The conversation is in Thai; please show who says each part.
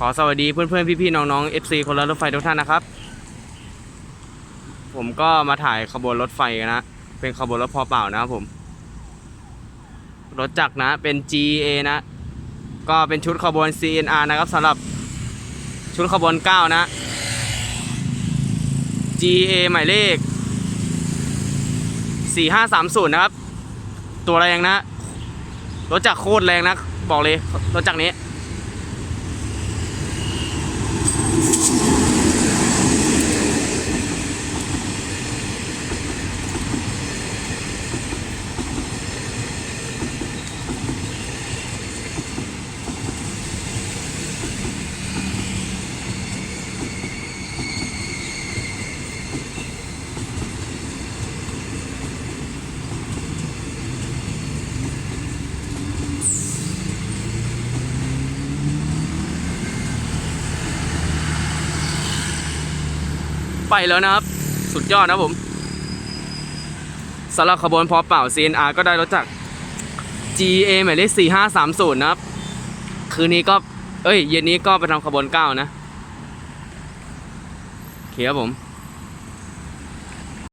Speaker 1: ขอสวัสดีเพื่อนๆ พี่ๆ น้องๆ FC คนละรถไฟทุกท่านนะครับ ผมก็มาถ่ายขบวนรถไฟนนะ เป็นขบวนรถพอเปล่านะครับผม รถจักรนะเป็น GA นะ ก็เป็นชุดขบวน CNR นะครับสำหรับชุดขบวน 9 นะ GA หมายเลข 4530 นะครับ ตัวแรงนะ รถจักรโคตรแรงนะ บอกเลย รถจักรนี้ ไปแล้วนะครับ สุดยอดนะผมสำหรับขบวนพอเป่า CNR ก็ได้รถจาก GA หมายเลข4530 นะครับ คืนนี้ก็ เอ้ย เย็นนี้ก็ไปทำขบวน 9 นะโอเคครับผม